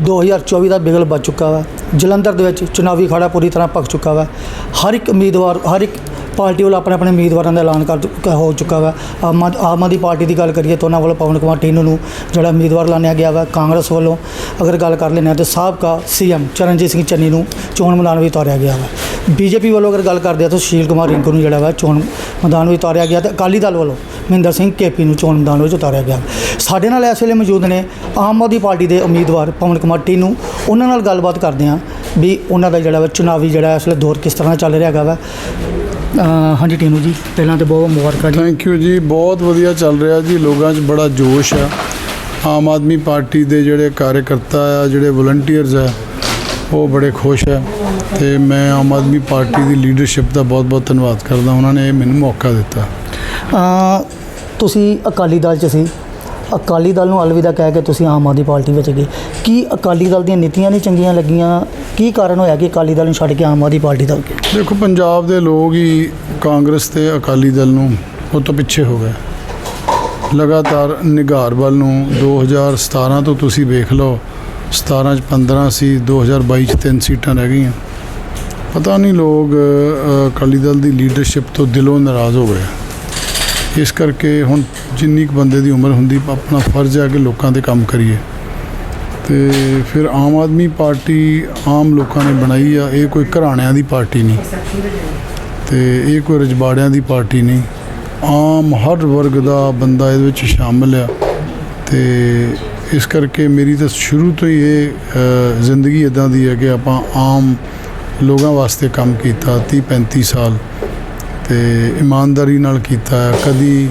2024 ਦਾ ਬਿਗਲ ਵੱਜ ਚੁੱਕਾ ਵਾ। ਜਲੰਧਰ ਦੇ ਵਿੱਚ ਚੁਣਾਵੀ ਅਖਾੜਾ ਪੂਰੀ ਤਰ੍ਹਾਂ ਪੱਕ ਚੁੱਕਾ ਵਾ। ਹਰ ਇੱਕ ਉਮੀਦਵਾਰ, ਹਰ ਇੱਕ ਪਾਰਟੀ ਵੱਲੋਂ ਆਪਣੇ ਆਪਣੇ ਉਮੀਦਵਾਰਾਂ ਦਾ ਐਲਾਨ ਕਰ ਚੁੱਕਾ, ਹੋ ਚੁੱਕਾ ਵਾ। ਆਮ ਆਮ ਆਦਮੀ ਪਾਰਟੀ ਦੀ ਗੱਲ ਕਰੀਏ ਤਾਂ ਉਹਨਾਂ ਵੱਲੋਂ ਪਵਨ ਕੁਮਾਰ ਟੀਨੂ ਨੂੰ ਜਿਹੜਾ ਉਮੀਦਵਾਰ ਐਲਾਨਿਆ ਗਿਆ ਵਾ, ਕਾਂਗਰਸ ਵੱਲੋਂ। ਅਗਰ ਗੱਲ ਕਰ ਲੈਂਦੇ ਹਾਂ ਤਾਂ ਸਾਬਕਾ ਸੀਐਮ ਚਰਨਜੀਤ ਸਿੰਘ ਚੰਨੀ ਨੂੰ ਚੋਣ ਮੈਦਾਨ ਵਿੱਚ ਉਤਾਰਿਆ ਗਿਆ ਵਾ। ਬੀਜੇਪੀ ਵੱਲੋਂ ਅਗਰ ਗੱਲ ਕਰਦੇ ਹਾਂ ਤਾਂ ਸੁਸ਼ੀਲ ਕੁਮਾਰ ਰਿੰਕੂ ਨੂੰ ਜਿਹੜਾ ਵਾ ਚੋਣ ਮੈਦਾਨ ਵਿੱਚ ਉਤਾਰਿਆ ਗਿਆ ਤੇ ਅਕਾਲੀ ਦਲ ਵੱਲੋਂ ਮਹਿੰਦਰ ਸਿੰਘ ਕੇਪੀ ਨੂੰ ਚੋਣ ਮੈਦਾਨ ਵਿੱਚ ਉਤਾਰਿਆ ਗਿਆ। ਸਾਡੇ ਨਾਲ ਇਸ ਵੇਲੇ ਮੌਜੂਦ ਨੇ ਆਮ ਆਦਮੀ ਪਾਰਟੀ ਦੇ ਉਮੀਦਵਾਰ ਪਵਨ ਕਮਾਟੀ ਨੂੰ ਉਹਨਾਂ ਨਾਲ ਗੱਲਬਾਤ ਕਰਦੇ ਹਾਂ ਵੀ ਉਹਨਾਂ ਦਾ ਜਿਹੜਾ ਵਾ ਚੁਣਾਵੀ ਜਿਹੜਾ ਇਸ ਵੇਲੇ ਦੌਰ ਕਿਸ ਤਰ੍ਹਾਂ ਚੱਲ ਰਿਹਾ ਹੈਗਾ ਵਾ। ਹਾਂਜੀ ਟੀਨੂ ਜੀ, ਪਹਿਲਾਂ ਤਾਂ ਬਹੁਤ ਮੁਬਾਰਕਾਂ ਜੀ। ਥੈਂਕ ਯੂ ਜੀ, ਬਹੁਤ ਵਧੀਆ ਚੱਲ ਰਿਹਾ ਜੀ, ਲੋਕਾਂ 'ਚ ਬੜਾ ਜੋਸ਼ ਆ। ਆਮ ਆਦਮੀ ਪਾਰਟੀ ਦੇ ਜਿਹੜੇ ਕਾਰਜਕਰਤਾ ਆ, ਜਿਹੜੇ ਵਲੰਟੀਅਰਸ ਆ, ਉਹ ਬੜੇ ਖੁਸ਼ ਆ। ਤੇ ਮੈਂ ਆਮ ਆਦਮੀ ਪਾਰਟੀ ਦੀ ਲੀਡਰਸ਼ਿਪ ਦਾ ਬਹੁਤ-ਬਹੁਤ ਧੰਨਵਾਦ ਕਰਦਾ। ਉਹਨਾਂ ਨੇ ਮੈਨੂੰ ਮੌਕਾ ਦਿੱਤਾ। ਤੁਸੀਂ ਅਕਾਲੀ ਦਲ 'ਚ ਸੀ। ਅਕਾਲੀ ਦਲ ਨੂੰ ਅਲਵਿਦਾ ਕਹਿ ਕੇ ਤੁਸੀਂ ਆਮ ਆਦਮੀ ਪਾਰਟੀ ਵਿੱਚ ਗਏ। ਕੀ ਅਕਾਲੀ ਦਲ ਦੀਆਂ ਨੀਤੀਆਂ ਨਹੀਂ ਚੰਗੀਆਂ ਲੱਗੀਆਂ? ਕੀ ਕਾਰਨ ਹੋਇਆ ਕਿ ਅਕਾਲੀ ਦਲ ਨੂੰ ਛੱਡ ਕੇ ਆਮ ਆਦਮੀ ਪਾਰਟੀ ਦਲ ਗਏ ਦੇਖੋ, ਪੰਜਾਬ ਦੇ ਲੋਕ ਹੀ ਕਾਂਗਰਸ ਤੇ ਅਕਾਲੀ ਦਲ ਨੂੰ ਉਹ ਤੋਂ ਪਿੱਛੇ ਹੋ ਗਏ। ਲਗਾਤਾਰ ਨਿਗਾਰ ਵੱਲ ਨੂੰ 2017 ਤੋਂ ਤੁਸੀਂ ਵੇਖ ਲਓ 17 ਚ 15 ਸੀ 2022 ਚ ਤਿੰਨ ਸੀਟਾਂ ਰਹਿ ਗਈਆਂ। ਪਤਾ ਨਹੀਂ ਲੋਕ ਅਕਾਲੀ ਦਲ ਦੀ ਲੀਡਰਸ਼ਿਪ ਤੋਂ ਦਿਲੋਂ ਨਾਰਾਜ਼ ਹੋ ਗਏ। ਇਸ ਕਰਕੇ ਹੁਣ ਜਿੰਨੀ ਕੁ ਬੰਦੇ ਦੀ ਉਮਰ ਹੁੰਦੀ ਆਪਣਾ ਫਰਜ਼ ਹੈ ਕਿ ਲੋਕਾਂ ਦੇ ਕੰਮ ਕਰੀਏ। ਤੇ ਫਿਰ ਆਮ ਆਦਮੀ ਪਾਰਟੀ ਆਮ ਲੋਕਾਂ ਨੇ ਬਣਾਈ ਆ, ਇਹ ਕੋਈ ਘਰਾਣਿਆਂ ਦੀ ਪਾਰਟੀ ਨਹੀਂ। ਤੇ ਇਹ ਕੋਈ ਰਜਵਾੜਿਆਂ ਦੀ ਪਾਰਟੀ ਨਹੀਂ। ਆਮ ਹਰ ਵਰਗ ਦਾ ਬੰਦਾ ਇਹਦੇ ਵਿੱਚ ਸ਼ਾਮਲ ਆ। ਤੇ ਇਸ ਕਰਕੇ ਮੇਰੀ ਤਾਂ ਸ਼ੁਰੂ ਤੋਂ ਹੀ ਇਹ ਜ਼ਿੰਦਗੀ ਇਦਾਂ ਦੀ ਹੈ ਕਿ ਆਪਾਂ ਆਮ ਲੋਕਾਂ ਵਾਸਤੇ ਕੰਮ ਕੀਤਾ 30 35 ਸਾਲ ਤੇ ਇਮਾਨਦਾਰੀ ਨਾਲ ਕੀਤਾ। ਕਦੀ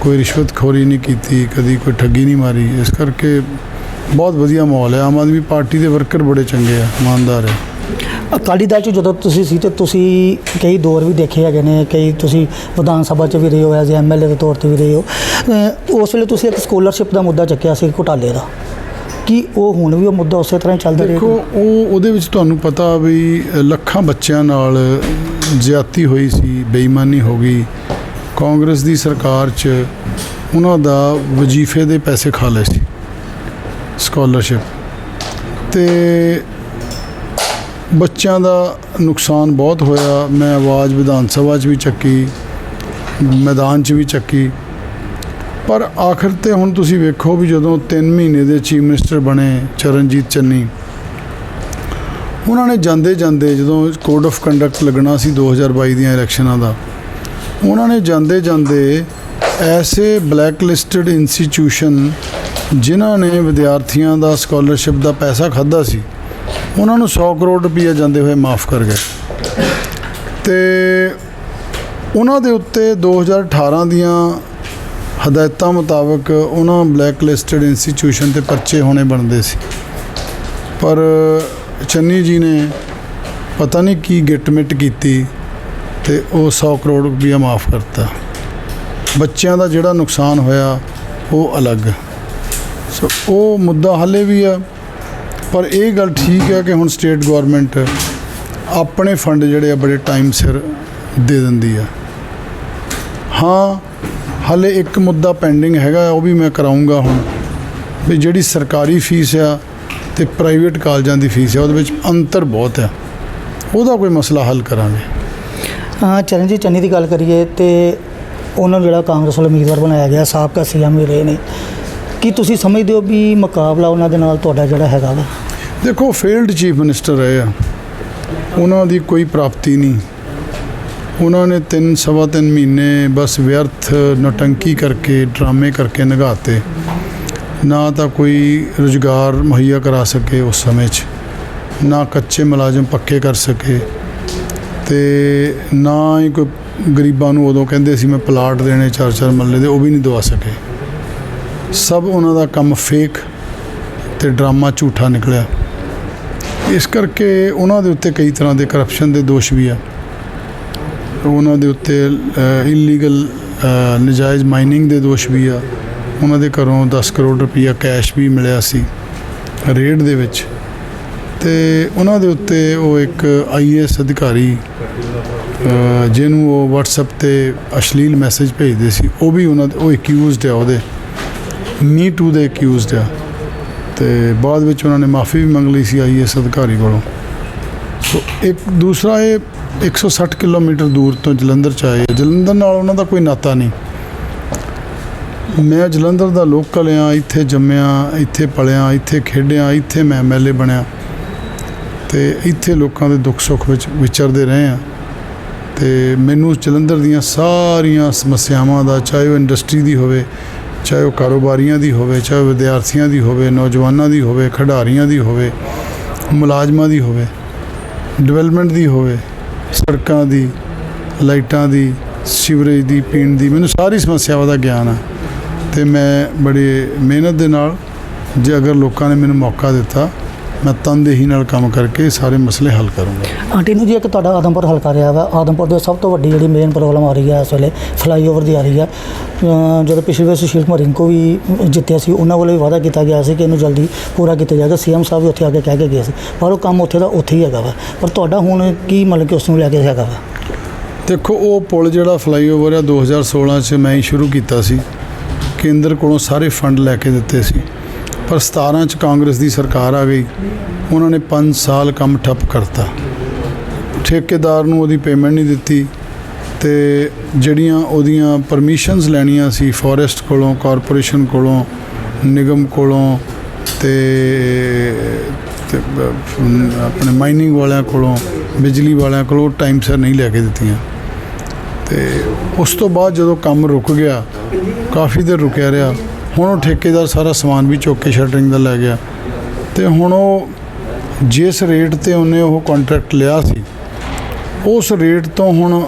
ਕੋਈ ਰਿਸ਼ਵਤਖੋਰੀ ਨਹੀਂ ਕੀਤੀ, ਕਦੀ ਕੋਈ ਠੱਗੀ ਨਹੀਂ ਮਾਰੀ। ਇਸ ਕਰਕੇ ਬਹੁਤ ਵਧੀਆ ਮਾਹੌਲ ਹੈ। ਆਮ ਆਦਮੀ ਪਾਰਟੀ ਦੇ ਵਰਕਰ ਬੜੇ ਚੰਗੇ ਆ, ਇਮਾਨਦਾਰ ਹੈ ਅਕਾਲੀ ਦਲ 'ਚ ਜਦੋਂ ਤੁਸੀਂ ਸੀ ਤੇ ਤੁਸੀਂ ਕਈ ਦੌਰ ਵੀ ਦੇਖੇ ਹੈਗੇ ਨੇ, ਕਈ ਤੁਸੀਂ ਵਿਧਾਨ ਸਭਾ 'ਚ ਵੀ ਰਹੇ ਹੋ, ਐਜ਼ ਐਮਐਲਏ ਦੇ ਤੌਰ ਤੇ ਵੀ ਰਹੇ ਹੋ। ਉਸ ਵੇਲੇ ਤੁਸੀਂ ਇੱਕ ਸਕਾਲਰਸ਼ਿਪ ਦਾ ਮੁੱਦਾ ਚੱਕਿਆ ਸੀ ਘੁਟਾਲੇ ਦਾ। ਕਿ ਉਹ ਹੁਣ ਵੀ ਉਹ ਮੁੱਦਾ ਉਸੇ ਤਰ੍ਹਾਂ ਹੀ ਚੱਲਦਾ ਦੇਖੋ, ਉਹ ਉਹਦੇ ਵਿੱਚ ਤੁਹਾਨੂੰ ਪਤਾ ਵੀ ਲੱਖਾਂ ਬੱਚਿਆਂ ਨਾਲ ਜਿਆਤੀ ਹੋਈ ਸੀ, ਬੇਈਮਾਨੀ ਹੋ ਗਈ। ਕਾਂਗਰਸ ਦੀ ਸਰਕਾਰ 'ਚ ਉਹਨਾਂ ਦਾ ਵਜ਼ੀਫੇ ਦੇ ਪੈਸੇ ਖਾ ਲਏ ਸੀ। ਸਕਾਲਰਸ਼ਿਪ। ਤੇ ਬੱਚਿਆਂ ਦਾ ਨੁਕਸਾਨ ਬਹੁਤ ਹੋਇਆ। ਮੈਂ ਆਵਾਜ਼ ਵਿਧਾਨ ਸਭਾ 'ਚ ਵੀ ਚੱਕੀ, ਮੈਦਾਨ 'ਚ ਵੀ ਚੱਕੀ। ਪਰ ਆਖਰ ਤੇ ਹੁਣ ਤੁਸੀਂ ਵੇਖੋ ਵੀ ਜਦੋਂ 3 ਮਹੀਨੇ ਦੇ ਚੀਫ ਮਿਨਿਸਟਰ ਬਣੇ ਚਰਨਜੀਤ ਚੰਨੀ, ਉਹਨਾਂ ਨੇ ਜਾਂਦੇ ਜਾਂਦੇ ਜਦੋਂ ਕੋਡ ਆਫ ਕੰਡਕਟ ਲੱਗਣਾ ਸੀ 2022 ਦੀਆਂ ਇਲੈਕਸ਼ਨਾਂ ਦਾ, ਉਹਨਾਂ ਨੇ ਜਾਂਦੇ ਜਾਂਦੇ ਐਸੇ ਬਲੈਕ ਲਿਸਟਡ ਇੰਸਟੀਚਿਊਸ਼ਨ ਜਿਨ੍ਹਾਂ ਨੇ ਵਿਦਿਆਰਥੀਆਂ ਦਾ ਸਕਾਲਰਸ਼ਿਪ ਦਾ ਪੈਸਾ ਖਾਦਾ ਸੀ, ਉਹਨਾਂ ਨੂੰ 100 ਕਰੋੜ ਰੁਪਈਆ ਜਾਂਦੇ ਹੋਏ ਮਾਫ ਕਰ ਗਏ। ਤੇ ਉਹਨਾਂ ਦੇ ਉੱਤੇ 2018 ਦੀਆਂ ਹਦਾਇਤਾਂ ਮੁਤਾਬਕ ਉਹਨਾਂ ਬਲੈਕ ਲਿਸਟਡ ਇੰਸਟੀਚਿਊਸ਼ਨ ਤੇ ਪਰਚੇ ਹੋਣੇ ਬਣਦੇ ਸੀ। ਪਰ ਚੰਨੀ ਜੀ ਨੇ ਪਤਾ ਨਹੀਂ ਕੀ ਗਿਟਮਿਟ ਕੀਤੀ ਤੇ ਉਹ 100 ਕਰੋੜ ਰੁਪਈਆ ਮਾਫ ਕਰਤਾ। ਬੱਚਿਆਂ ਦਾ ਜਿਹੜਾ ਨੁਕਸਾਨ ਹੋਇਆ, ਉਹ ਅਲੱਗ। ਸੋ ਉਹ ਮੁੱਦਾ ਹੱਲੇ ਵੀ ਆ, ਪਰ ਇਹ ਗੱਲ ਠੀਕ ਹੈ ਕਿ ਹੁਣ ਸਟੇਟ ਗਵਰਨਮੈਂਟ ਆਪਣੇ ਫੰਡ ਜਿਹੜੇ ਆ ਬੜੇ ਟਾਈਮ ਸਿਰ ਦੇ ਦਿੰਦੀ ਆ। ਹਾਂ ਹਲੇ ਇੱਕ ਮੁੱਦਾ ਪੈਂਡਿੰਗ ਹੈਗਾ ਉਹ ਵੀ ਮੈਂ ਕਰਾਉਂਗਾ ਹੁਣ। ਵੀ ਜਿਹੜੀ ਸਰਕਾਰੀ ਫੀਸ ਆ ਤੇ ਪ੍ਰਾਈਵੇਟ ਕਾਲਜਾਂ ਦੀ ਫੀਸ ਆ ਉਹਦੇ ਵਿੱਚ ਅੰਤਰ ਬਹੁਤ ਆ। ਉਹਦਾ ਕੋਈ ਮਸਲਾ ਹੱਲ ਕਰਾਂਗੇ। ਹਾਂ ਚਰਨਜੀਤ ਚੰਨੀ ਦੀ ਗੱਲ ਕਰੀਏ ਤੇ ਉਹਨਾਂ ਨੂੰ ਜਿਹੜਾ ਕਾਂਗਰਸ ਵੱਲੋਂ ਉਮੀਦਵਾਰ ਬਣਾਇਆ ਗਿਆ ਸਾਬਕਾ ਸੀਐਮ ਵੀ ਰਹੇ ਨੇ। ਕੀ ਤੁਸੀਂ ਸਮਝਦੇ ਹੋ ਵੀ ਮੁਕਾਬਲਾ ਉਹਨਾਂ ਦੇ ਨਾਲ ਤੁਹਾਡਾ ਜਿਹੜਾ ਹੈਗਾ ਵਾ? ਦੇਖੋ ਫੇਲਡ ਚੀਫ ਮਿਨਿਸਟਰ ਰਹੇ ਆ। ਉਹਨਾਂ ਦੀ ਕੋਈ ਪ੍ਰਾਪਤੀ ਨਹੀਂ। ਉਹਨਾਂ ਨੇ ਤਿੰਨ, ਸਵਾ ਤਿੰਨ ਮਹੀਨੇ ਬਸ ਵਿਅਰਥ ਨਟੰਕੀ ਕਰਕੇ, ਡਰਾਮੇ ਕਰਕੇ ਨਿਗਾਤੇ ਨਾ ਤਾਂ ਕੋਈ ਰੁਜ਼ਗਾਰ ਮੁਹੱਈਆ ਕਰਾ ਸਕੇ ਉਸ ਸਮੇਂ 'ਚ, ਨਾ ਕੱਚੇ ਮੁਲਾਜ਼ਮ ਪੱਕੇ ਕਰ ਸਕੇ ਤੇ ਨਾ ਹੀ ਕੋਈ ਗਰੀਬਾਂ ਨੂੰ ਉਦੋਂ ਕਹਿੰਦੇ ਸੀ, ਮੈਂ ਪਲਾਟ ਦੇਣੇ ਚਾਰ ਚਾਰ ਮੱਲੇ ਦੇ, ਉਹ ਵੀ ਨਹੀਂ ਦਵਾ ਸਕੇ। ਸਭ ਉਹਨਾਂ ਦਾ ਕੰਮ ਫੇਕ ਤੇ ਡਰਾਮਾ ਝੂਠਾ ਨਿਕਲਿਆ। ਇਸ ਕਰਕੇ ਉਹਨਾਂ ਦੇ ਉੱਤੇ ਕਈ ਤਰ੍ਹਾਂ ਦੇ ਕਰਪਸ਼ਨ ਦੇ ਦੋਸ਼ ਵੀ ਆ। ਉਹਨਾਂ ਦੇ ਉੱਤੇ ਇਲੀਗਲ ਨਜਾਇਜ਼ ਮਾਈਨਿੰਗ ਦੇ ਦੋਸ਼ ਵੀ ਆ। ਉਹਨਾਂ ਦੇ ਘਰੋਂ 10 ਕਰੋੜ ਰੁਪਈਆ ਕੈਸ਼ ਵੀ ਮਿਲਿਆ ਸੀ ਰੇਡ ਦੇ ਵਿੱਚ। ਤੇ ਉਹਨਾਂ ਦੇ ਉੱਤੇ ਉਹ ਇੱਕ ਆਈਐਸ ਅਧਿਕਾਰੀ ਜਿਹਨੂੰ ਉਹ WhatsApp ਤੇ ਅਸ਼ਲੀਲ ਮੈਸੇਜ ਭੇਜਦੇ ਸੀ, ਉਹ ਵੀ ਉਹਨਾਂ ਦੇ, ਉਹ ਅਕਿਊਜ਼ਡ ਆ ਉਹਦੇ। ਮੀ ਟੂ ਦੇ ਅਕਿਊਜ਼ਡ ਆ। ਤੇ ਬਾਅਦ ਵਿੱਚ ਉਹਨਾਂ ਨੇ ਮਾਫੀ ਵੀ ਮੰਗ ਲਈ ਸੀ ਆਈਐਸ ਅਧਿਕਾਰੀ ਕੋਲੋਂ। ਸੋ ਇੱਕ ਦੂਸਰਾ ਇਹ 160 ਕਿਲੋਮੀਟਰ ਦੂਰ ਤੋਂ ਜਲੰਧਰ ਚ ਆਏ ਆ। ਜਲੰਧਰ ਨਾਲ ਉਹਨਾਂ ਦਾ ਕੋਈ ਨਾਤਾ ਨਹੀਂ। ਮੈਂ ਜਲੰਧਰ ਦਾ ਲੋਕਲ ਆ, ਇੱਥੇ ਜੰਮਿਆ, ਇੱਥੇ ਪਲਿਆ ਇੱਥੇ ਖੇਡਿਆ, ਇੱਥੇ ਮੈਂ ਐਮਐਲਏ ਬਣਿਆ। ਤੇ ਇੱਥੇ ਲੋਕਾਂ ਦੇ ਦੁੱਖ ਸੁੱਖ ਵਿੱਚ ਵਿਚਰਦੇ ਰਹੇ ਆ। ਤੇ ਮੈਨੂੰ ਜਲੰਧਰ ਦੀਆਂ ਸਾਰੀਆਂ ਸਮੱਸਿਆਵਾਂ ਦਾ, ਚਾਹੇ ਉਹ ਇੰਡਸਟਰੀ ਦੀ ਹੋਵੇ, ਚਾਹੇ ਉਹ ਕਾਰੋਬਾਰੀਆਂ ਦੀ ਹੋਵੇ, ਚਾਹੇ ਉਹ ਵਿਦਿਆਰਥੀਆਂ ਦੀ ਹੋਵੇ, ਨੌਜਵਾਨਾਂ ਦੀ ਹੋਵੇ, ਖਿਡਾਰੀਆਂ ਦੀ ਹੋਵੇ, ਮੁਲਾਜ਼ਮਾਂ ਦੀ ਹੋਵੇ, ਡਿਵੈਲਪਮੈਂਟ ਦੀ ਹੋਵੇ ਸੜਕਾਂ ਦੀ, ਲਾਈਟਾਂ ਦੀ, ਸੀਵਰੇਜ ਦੀ, ਪੀਣ ਦੀ, ਮੈਨੂੰ ਸਾਰੀ ਸਮੱਸਿਆਵਾਂ ਦਾ ਗਿਆਨ ਆ। ਤੇ ਮੈਂ ਬੜੀ ਮਿਹਨਤ ਦੇ ਨਾਲ, ਜੇ ਅਗਰ ਲੋਕਾਂ ਨੇ ਮੈਨੂੰ ਮੌਕਾ ਦਿੱਤਾ ਮੈਂ ਤਨਦੇਹੀ ਨਾਲ ਕੰਮ ਕਰਕੇ ਸਾਰੇ ਮਸਲੇ ਹੱਲ ਕਰੂੰਗਾ। ਆਂਟੀ ਨੂੰ ਜੀ ਇੱਕ ਤੁਹਾਡਾ ਆਦਮਪੁਰ ਹਲਕਾ ਰਿਹਾ ਵਾ। ਆਦਮਪੁਰ ਦੇ ਸਭ ਤੋਂ ਵੱਡੀ ਜਿਹੜੀ ਮੇਨ ਪ੍ਰੋਬਲਮ ਆ ਰਹੀ ਹੈ ਇਸ ਵੇਲੇ ਫਲਾਈਓਵਰ ਦੀ ਆ ਰਹੀ ਹੈ ਅ, ਜਦੋਂ ਪਿਛਲੇ ਵਾਰ ਸੁਸ਼ੀਲ ਕੁਮਾਰ ਰਿੰਕੂ ਵੀ ਜਿੱਤਿਆ ਸੀ ਉਹਨਾਂ ਵੱਲੋਂ ਵੀ ਵਾਅਦਾ ਕੀਤਾ ਗਿਆ ਸੀ ਕਿ ਇਹਨੂੰ ਜਲਦੀ ਪੂਰਾ ਕੀਤਾ ਜਾਏਗਾ। ਸੀਐਮ ਸਾਹਿਬ ਵੀ ਉੱਥੇ ਆ ਕੇ ਕਹਿ ਕੇ ਗਏ ਸੀ। ਪਰ ਉਹ ਕੰਮ ਉੱਥੇ ਦਾ ਉੱਥੇ ਹੀ ਹੈਗਾ ਵਾ। ਪਰ ਤੁਹਾਡਾ ਹੁਣ ਕੀ ਮਤਲਬ ਕਿ ਉਸ ਨੂੰ ਲੈ ਕੇ ਹੈਗਾ ਵਾ? ਦੇਖੋ ਉਹ ਪੁਲ ਜਿਹੜਾ ਫਲਾਈਓਵਰ ਆ 2016 ਚ ਮੈਂ ਹੀ ਸ਼ੁਰੂ ਕੀਤਾ ਸੀ। ਕੇਂਦਰ ਕੋਲੋਂ ਸਾਰੇ ਫੰਡ ਲੈ ਕੇ ਦਿੱਤੇ ਸੀ। ਪਰ 17 ਚ ਕਾਂਗਰਸ ਦੀ ਸਰਕਾਰ ਆ ਗਈ, ਉਹਨਾਂ ਨੇ 5 ਸਾਲ ਕੰਮ ਠੱਪ ਕਰਤਾ। ਠੇਕੇਦਾਰ ਨੂੰ ਉਹਦੀ ਪੇਮੈਂਟ ਨਹੀਂ ਦਿੱਤੀ ਤੇ ਜਿਹੜੀਆਂ ਉਹਦੀਆਂ ਪਰਮਿਸ਼ਨਸ ਲੈਣੀਆਂ ਸੀ ਫੋਰੈਸਟ ਕੋਲੋਂ ਕਾਰਪੋਰੇਸ਼ਨ ਕੋਲੋਂ, ਨਿਗਮ ਕੋਲੋਂ ਤੇ ਆਪਣੇ ਮਾਈਨਿੰਗ ਵਾਲਿਆਂ ਕੋਲੋਂ, ਬਿਜਲੀ ਵਾਲਿਆਂ ਕੋਲੋਂ ਟਾਈਮ ਸਿਰ ਨਹੀਂ ਲੈ ਕੇ ਦਿੱਤੀਆਂ। ਤੇ ਉਸ ਤੋਂ ਬਾਅਦ ਜਦੋਂ ਕੰਮ ਰੁਕ ਗਿਆ, ਕਾਫੀ ਦੇਰ ਰੁਕਿਆ ਰਿਹਾ ਹੁਣ ਉਹ ਠੇਕੇਦਾਰ ਸਾਰਾ ਸਮਾਨ ਵੀ ਚੁੱਕ ਕੇ ਸ਼ਟਰਿੰਗ ਦਾ ਲੈ ਗਿਆ। ਤੇ ਹੁਣ ਉਹ ਜਿਸ ਰੇਟ ਤੇ ਉਹਨੇ ਉਹ ਕੰਟਰੈਕਟ ਲਿਆ ਸੀ, ਉਸ ਰੇਟ ਤੋਂ ਹੁਣ